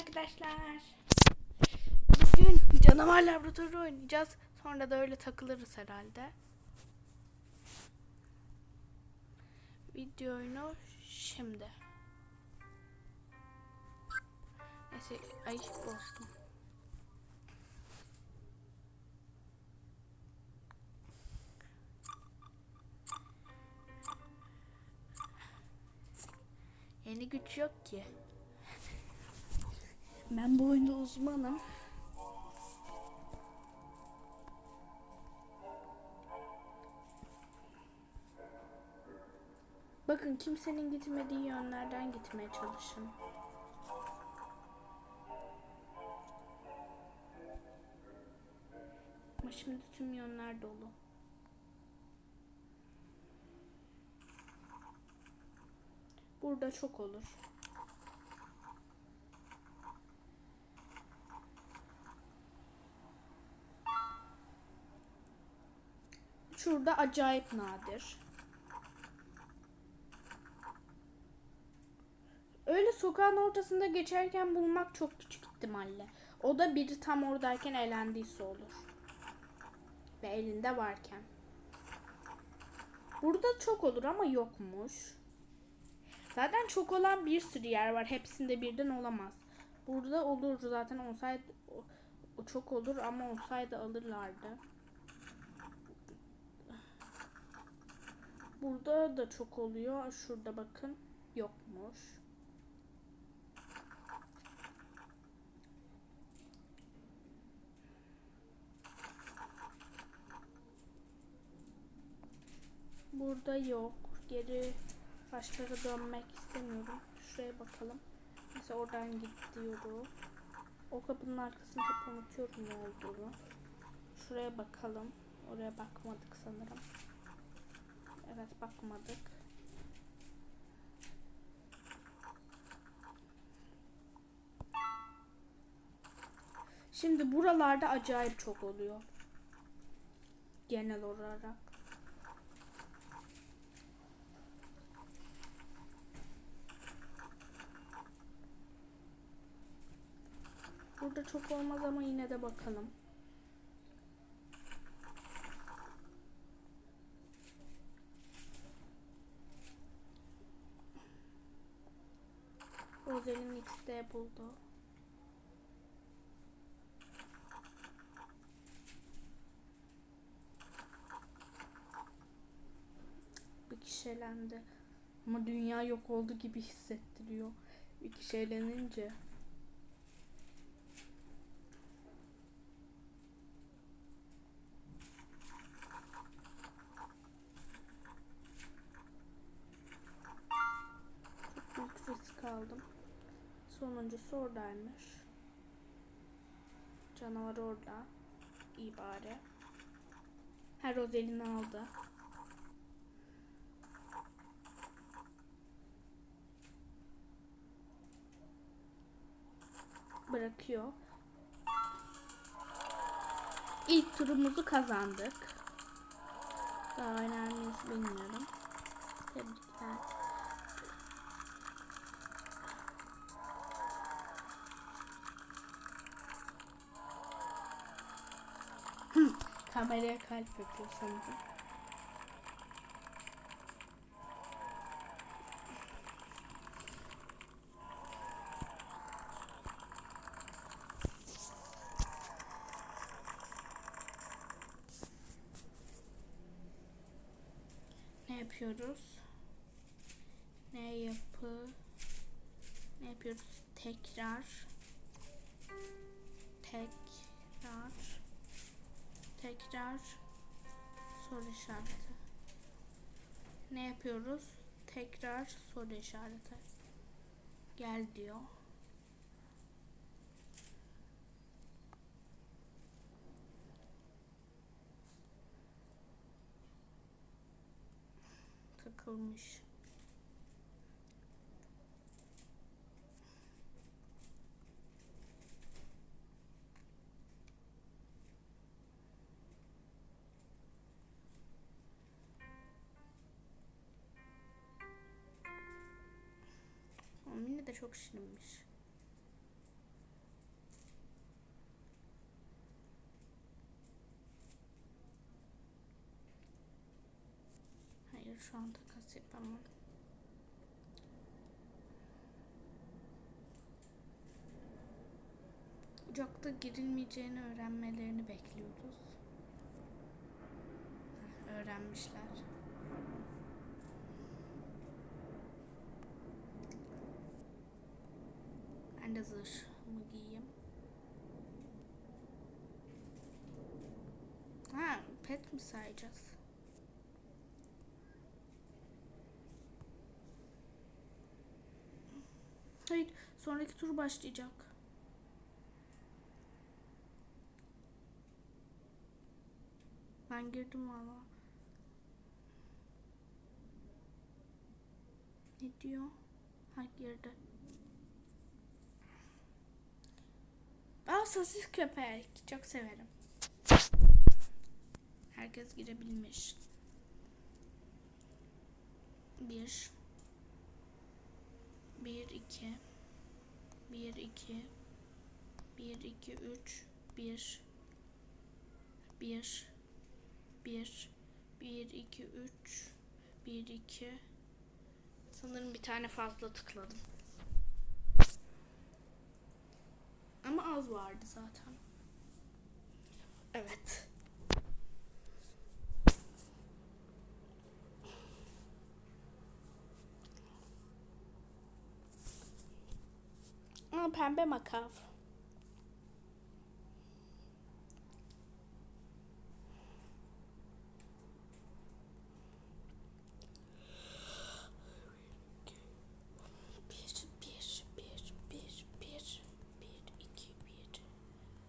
arkadaşlar. Bugün canavar laboratuvarı oynayacağız. Sonra da öyle takılırız herhalde. Video oyunu şimdi. Neyse ay bozdum. Yeni güç yok ki. Ben bu oyunda uzmanım. Bakın kimsenin gitmediği yönlerden gitmeye çalışın. Ama şimdi tüm yönler dolu. Burada çok olur. Şurada acayip nadir. Öyle sokağın ortasında geçerken bulmak çok küçük ihtimalle. O da biri tam oradayken eğlendiyse olur. Ve elinde varken. Burada çok olur ama yokmuş. Zaten çok olan bir sürü yer var. Hepsinde birden olamaz. Burada olur zaten olsaydı çok olur ama olsaydı alırlardı. Burada da çok oluyor. Şurada bakın. Yokmuş. Burada yok. Geri başlara dönmek istemiyorum. Şuraya bakalım. Mesela oradan gidiyoruz. O kapının arkasını hep unutuyorum ne olduğunu. Şuraya bakalım. Oraya bakmadık sanırım. Evet bakmadık. Şimdi buralarda acayip çok oluyor. Genel olarak. Burada çok olmaz ama yine de bakalım. X'de buldu. Bir kişi elendi. Ama dünya yok oldu gibi hissettiriyor. Bir kişi elenince. Çok büyük risk aldım. Sonuncusu oradaymış. Canavar orada. İyi bari. Her Rozel'ini aldı. Bırakıyor. İlk turumuzu kazandık. Daha mıyız bilmiyorum. Tebrikler. Kameraya kalp yapıyor sanırım. Ne yapıyoruz? Yapıyoruz? Tekrar soru işareti. Gel diyor. Takılmış. de çok şirinmiş. Hayır şu an takas yapamam. Ocakta girilmeyeceğini öğrenmelerini bekliyoruz. Öğrenmişler. Ben de zırhımı giyeyim. Ha, pet mi sayacağız? Hayır, sonraki tur başlayacak. Ben girdim valla. Ne diyor? Ha girdi. Sosis köpek. Çok severim. Herkes girebilmiş. Bir. Bir, iki. Bir, iki. Bir, iki, üç. Bir. Bir. Bir. Bir, iki, üç. Bir, iki. Sanırım bir tane fazla tıkladım. Ama az vardı zaten. Evet. Aa, pembe makav. Bir, bir, bir, bir, bir, bir, iki, bir,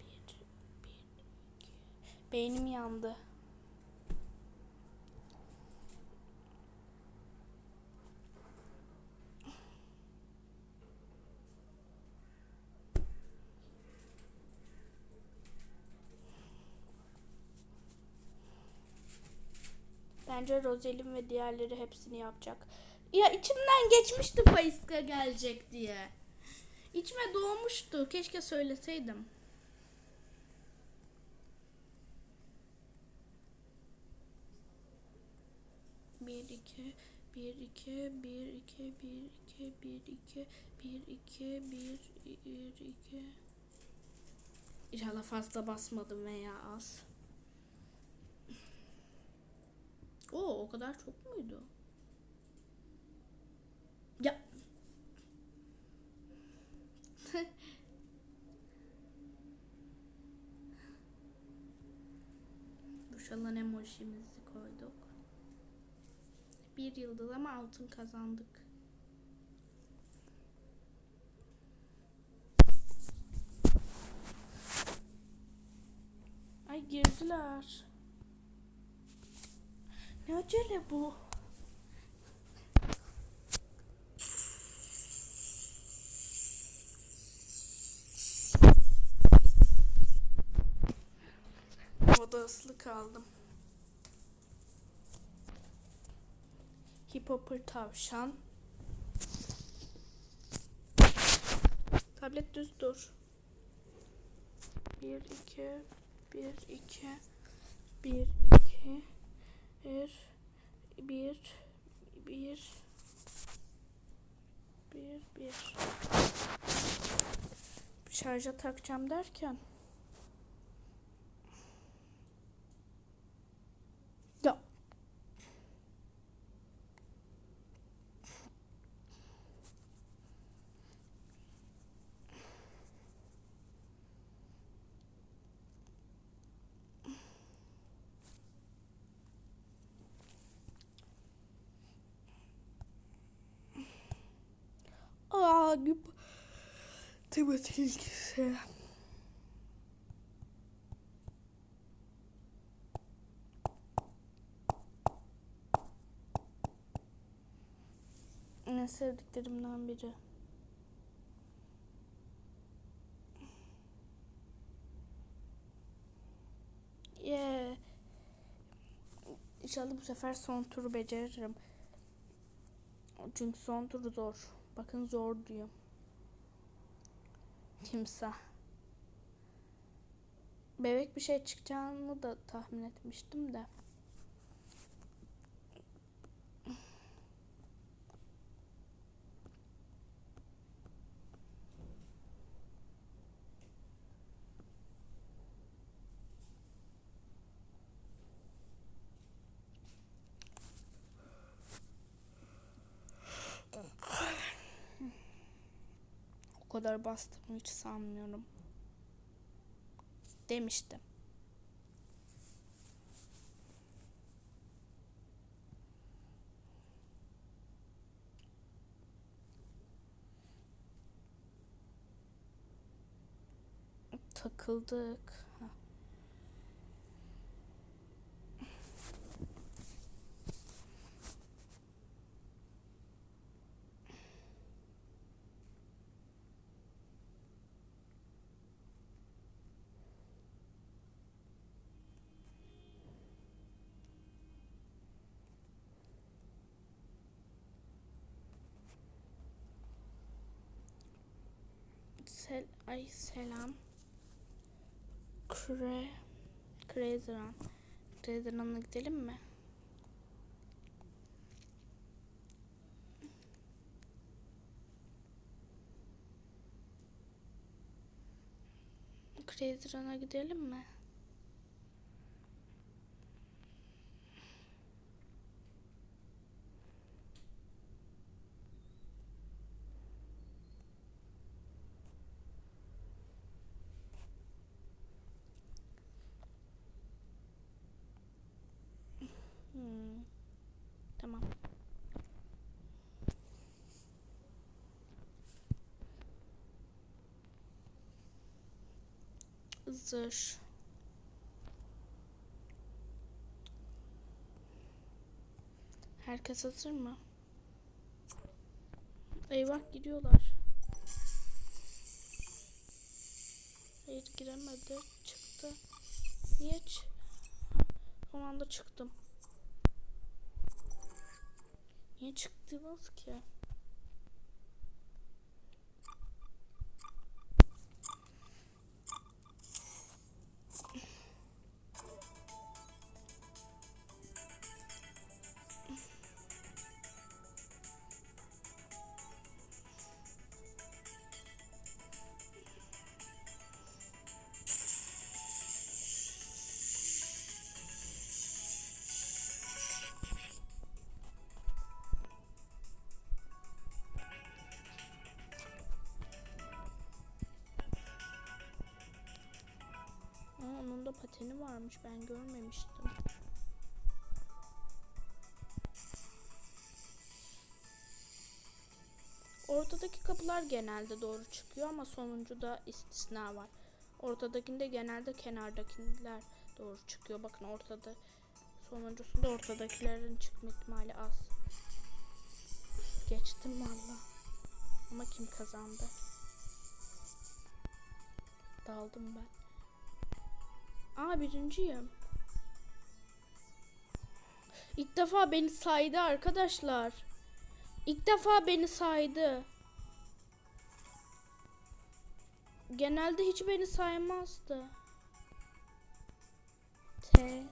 bir, bir, iki. Beynim yandı. Bence Rozel'in ve diğerleri hepsini yapacak. Ya içimden geçmişti Faiska gelecek diye. İçime doğmuştu. Keşke söyleseydim. Bir iki bir iki bir iki bir iki bir iki bir iki bir bir iki İnşallah fazla basmadım veya az. Oo o kadar çok muydu? Ya. Boşalan emojimizi. Bir yıldız ama altın kazandık. Ay girdiler. Ne acele bu? Havada ıslı kaldım. Hipopır tavşan. Tablet düz dur. Bir, iki, bir, iki, bir, iki, bir, bir, bir, bir, bir. Şarja takacağım derken. Ya. Gibi. Tematik ilgisi. En sevdiklerimden biri. Yeah. İnşallah bu sefer son turu beceririm. Çünkü son turu zor. Bakın zor diyor. Timsah. Bebek bir şey çıkacağını da tahmin etmiştim de. Kadar bastığımı hiç sanmıyorum. Demiştim. Takıldık. Ha. Sel ay selam. Kre Crazy Run. Crazy Run'a gidelim mi? Crazy Run'a gidelim mi? Hmm. Tamam. Zırh. Herkes hazır mı? Eyvah gidiyorlar. Hayır giremedi. Çıktı. Niye Son anda çıktım. Niye çıktınız ki? Pateni varmış ben görmemiştim. Ortadaki kapılar genelde doğru çıkıyor ama sonuncuda istisna var. Ortadakinde genelde kenardakiler doğru çıkıyor. Bakın ortada sonuncusunda ortadakilerin çıkma ihtimali az. Geçtim valla. Ama kim kazandı? Daldım ben. Aa birinciyim. İlk defa beni saydı arkadaşlar. İlk defa beni saydı. Genelde hiç beni saymazdı. Te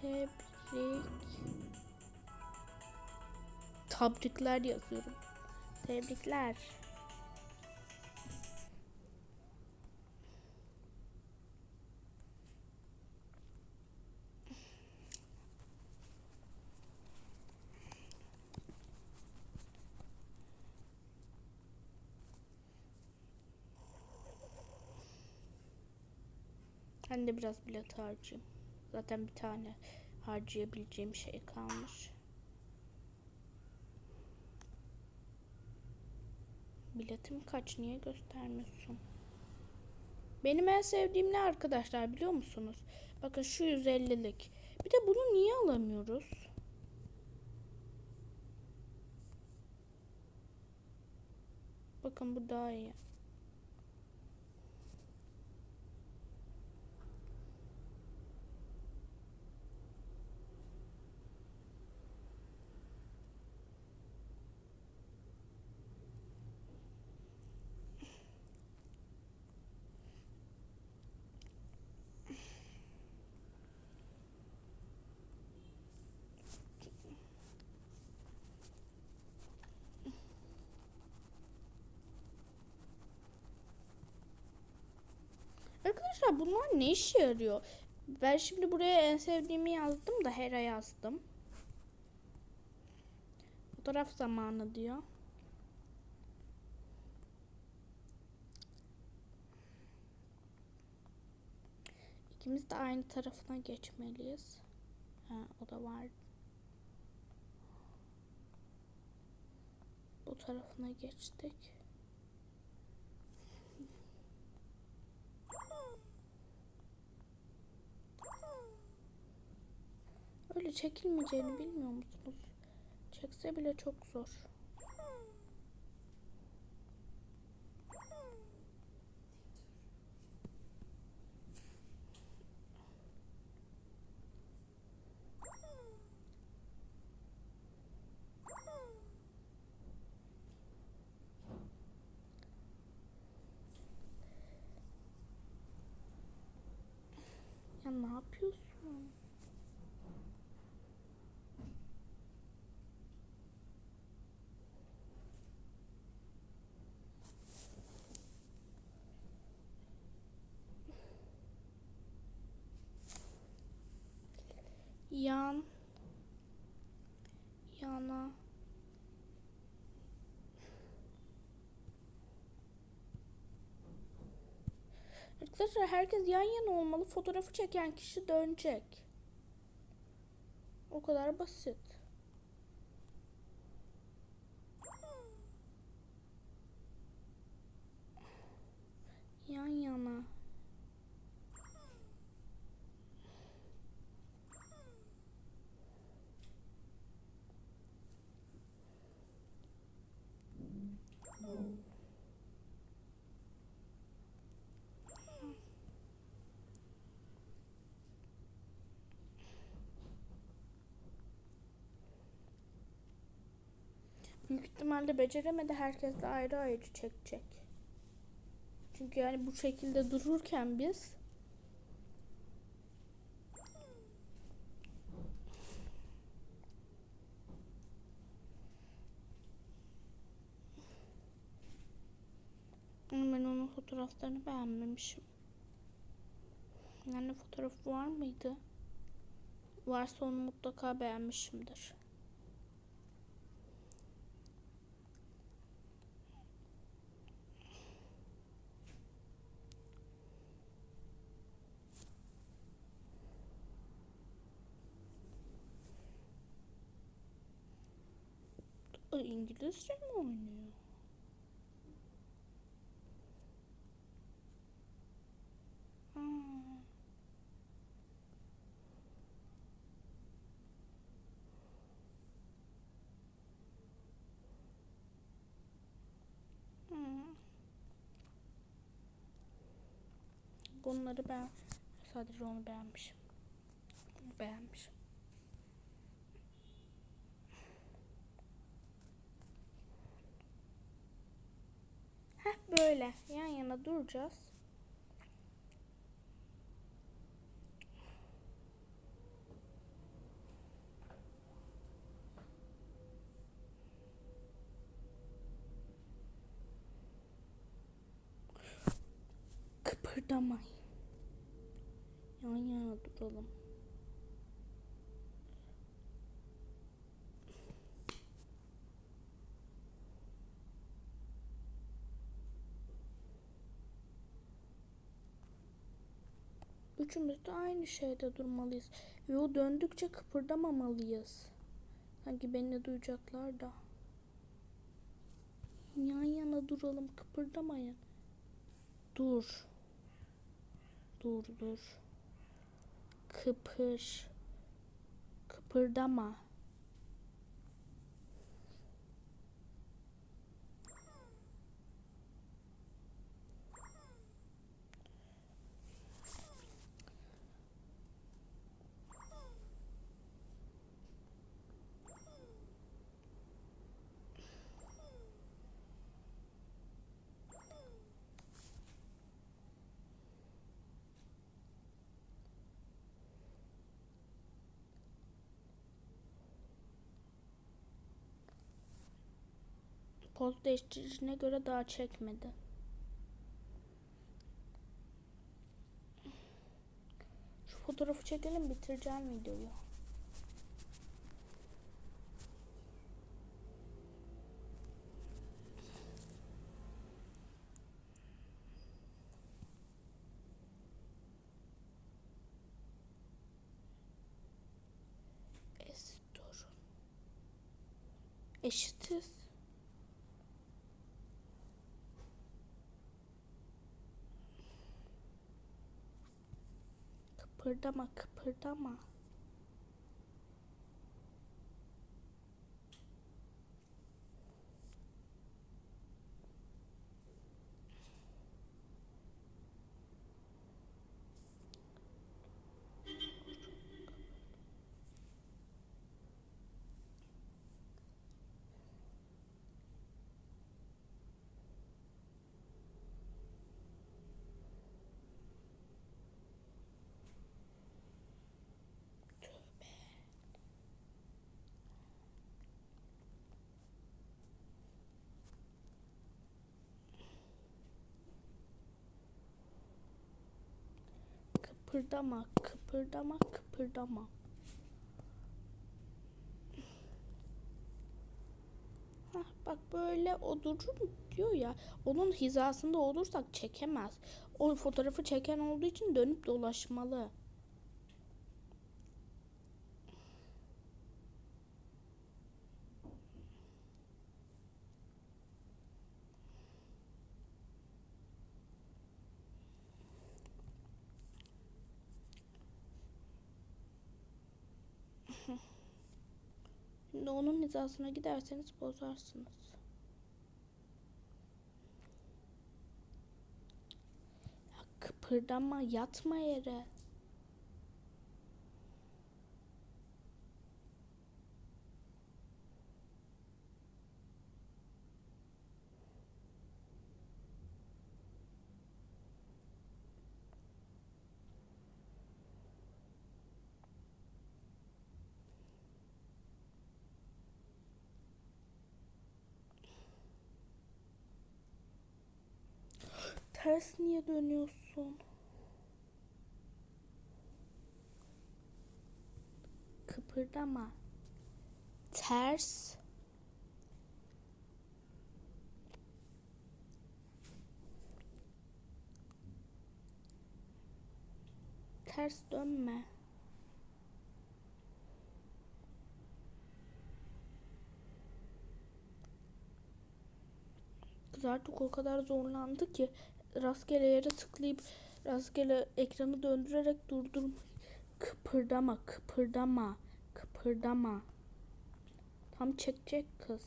tebrik Tebrikler yazıyorum. Tebrikler. Ben de biraz bilet harcayayım. Zaten bir tane harcayabileceğim şey kalmış. Biletim kaç? Niye göstermiyorsun? Benim en sevdiğim ne arkadaşlar biliyor musunuz? Bakın şu 150'lik. Bir de bunu niye alamıyoruz? Bakın bu daha iyi. Arkadaşlar bunlar ne işe yarıyor? Ben şimdi buraya en sevdiğimi yazdım da Hera yazdım. Fotoğraf zamanı diyor. İkimiz de aynı tarafına geçmeliyiz. Ha, o da var. Bu tarafına geçtik. Çekilmeyeceğini bilmiyor musunuz? Çekse bile çok zor. Ya ne yapıyorsun? Yan. Yana. Arkadaşlar herkes yan yana olmalı. Fotoğrafı çeken kişi dönecek. O kadar basit. Yan yana. Büyük ihtimalle beceremedi. Herkes de ayrı ayrı çekecek. Çünkü yani bu şekilde dururken biz ben onun fotoğraflarını beğenmemişim. Yani fotoğrafı var mıydı? Varsa onu mutlaka beğenmişimdir. Ay, İngilizce mi oynuyor? Hmm. Hmm. Bunları ben sadece onu beğenmişim. Bunu beğenmişim. Heh böyle yan yana duracağız. Kıpırdamayın. Yan yana duralım. Üçümüz de aynı şeyde durmalıyız. Ve o döndükçe kıpırdamamalıyız. Sanki beni duyacaklar da. Yan yana duralım kıpırdamayın. Dur. Dur dur. Kıpır. Kıpırdama. Poz değiştiricine göre daha çekmedi. Şu fotoğrafı çekelim bitireceğim videoyu. Kıpırdama kıpırdama. Kıpırdama, kıpırdama, kıpırdama. Hah, bak böyle otururum diyor ya. Onun hizasında olursak çekemez. O fotoğrafı çeken olduğu için dönüp dolaşmalı. Onun hizasına giderseniz bozarsınız. Ya kıpırdama, yatma yere. Ters niye dönüyorsun? Kıpırdama. Ters. Ters dönme. Kız artık o kadar zorlandı ki rastgele yere tıklayıp rastgele ekranı döndürerek durdur. Kıpırdama, kıpırdama, kıpırdama. Tam çekecek kız.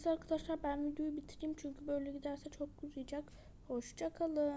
Neyse arkadaşlar ben videoyu bitireyim çünkü böyle giderse çok uzayacak. Hoşça kalın.